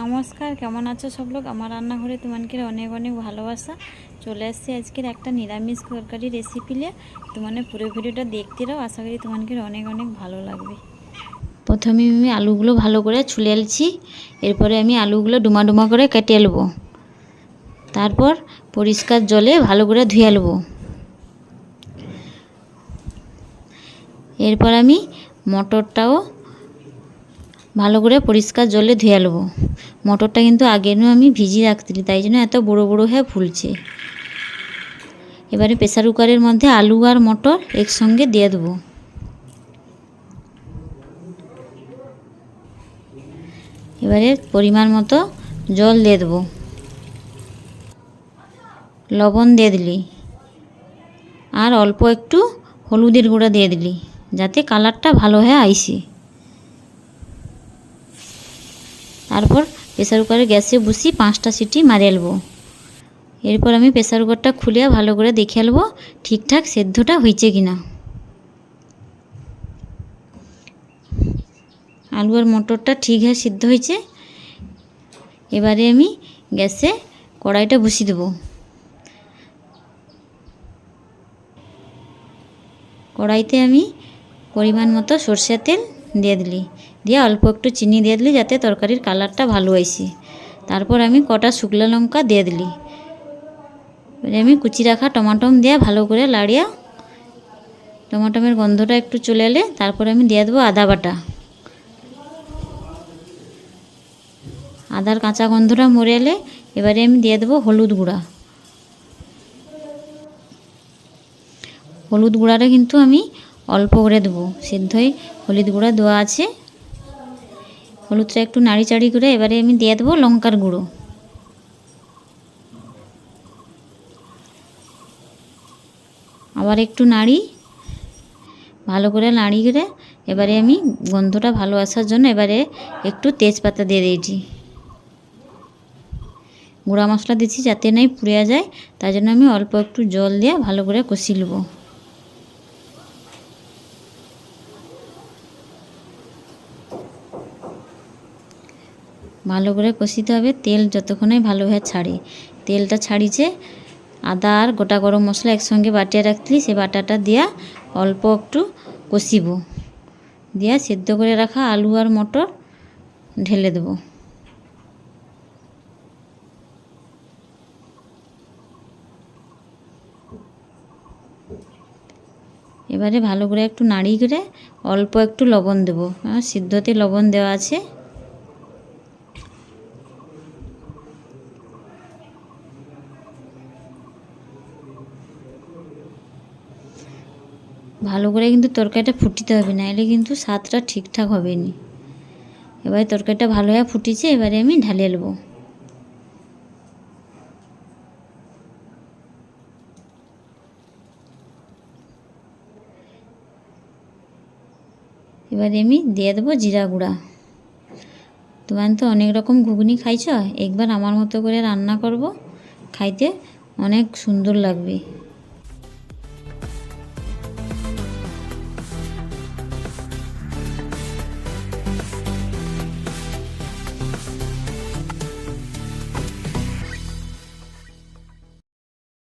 নমস্কার, কেমন আছো সব লোক? আমার রান্নাঘরে তোমাকে অনেক অনেক ভালোবাসা। চলে আসছি আজকের একটা নিরামিষ তরকারি রেসিপি নিয়ে। তোমাদের পুরো ভিডিওটা দেখতে রাও আশা করি তোমাকে অনেক অনেক ভালো লাগবে। প্রথমে আমি আলুগুলো ভালো করে ছুলে এলছি এরপরে আমি আলুগুলো ডুমা ডুমা করে কেটে নেব। তারপর পরিষ্কার জলে ভালো করে ধুয়ে নেব। এরপর আমি মটরটাও ভালো করে পরিষ্কার জলে ধুয়ে নেব। মটরটা কিন্তু আগে আগের আমি ভিজিয়ে রাখতেছি তাই জন্য এত বড় বড় হয়ে ফুলছে। এবারে প্রেসার কুকারের মধ্যে আলু আর মটর একসঙ্গে দিয়ে দেবো। এবারে পরিমাণ মতো জল দিয়ে দেবো। লবণ দিয়ে দিলি। আর অল্প একটু হলুদের গুঁড়া দিয়ে দিলি। যাতে কালারটা ভালো হয়ে আইসে। তারপর প্রেসার কুকারে গ্যাসে বসি পাঁচটা সিটি মারে নেব এরপর আমি প্রেসার কুকারটা খুলে ভালো করে দেখে নেব ঠিকঠাক সেদ্ধটা হয়েছে কিনা। আলু আর মটরটা ঠিক হয়ে সিদ্ধ হয়েছে এবারে আমি গ্যাসে কড়াইটা বসিয়ে দেবো। কড়াইতে আমি পরিমাণ মতো সর্ষের তেল দিয়ে দিলি। দিয়ে অল্প একটু চিনি দিয়ে দিলি যাতে তরকারির কালারটা ভালো হয়েছে তারপর আমি কটা শুকনো লঙ্কা দিয়ে দিলি। আমি কুচি রাখা টমাটম দিয়ে ভালো করে লাড়িয়া টমাটমের গন্ধটা একটু চলে এলে তারপর আমি দিয়ে দেবো আদা বাটা। আদার কাঁচা গন্ধটা মরে এলে এবারে আমি দিয়ে দেবো হলুদ গুঁড়া। হলুদ গুঁড়াটা কিন্তু আমি অল্প করে দেবো। সিদ্ধই হলুদ গুঁড়ো দেওয়া আছে। হলুদটা একটু নাড়ি চাড়ি করে এবারে আমি দিয়ে দেবো লঙ্কার গুঁড়ো। আবার একটু নাড়ি। ভালো করে নাড়ি করে এবারে আমি গন্ধটা ভালো আসার জন্য এবারে একটু তেজপাতা দিয়ে দিয়েছি। গুঁড়া মশলা দিচ্ছি যাতে নাই পুড়ে যায় তাই জন্য আমি অল্প একটু জল দিয়ে ভালো করে কষি নেব। ভালো করে কষিতে হবে। তেল যতক্ষণে ভালোভাবে ছাড়ে। তেলটা ছাড়িছে। আদা আর গোটা গরম মশলা একসঙ্গে বাটিয়ে রাখলি সে বাটাটা দিয়া অল্প একটু কষিব। দিয়া সেদ্ধ করে রাখা আলু আর মটর ঢেলে দেবো। এবারে ভালো করে একটু নাড়ি করে অল্প একটু লবণ দেবো। সিদ্ধতে লবণ দেওয়া আছে। ভালো করে কিন্তু তরকারিটা ফুটিতে হবে না এলে কিন্তু স্বাদটা ঠিকঠাক হবে নি এবারে তরকারিটা ভালোভাবে ফুটিছে, এবারে আমি ঢালিয়ে নেব। এবারে আমি দিয়ে দেবো জিরা গুঁড়া। তোমার তো অনেক রকম ঘুগনি খাইছ, একবার আমার মতো করে রান্না করব, খাইতে অনেক সুন্দর লাগবে।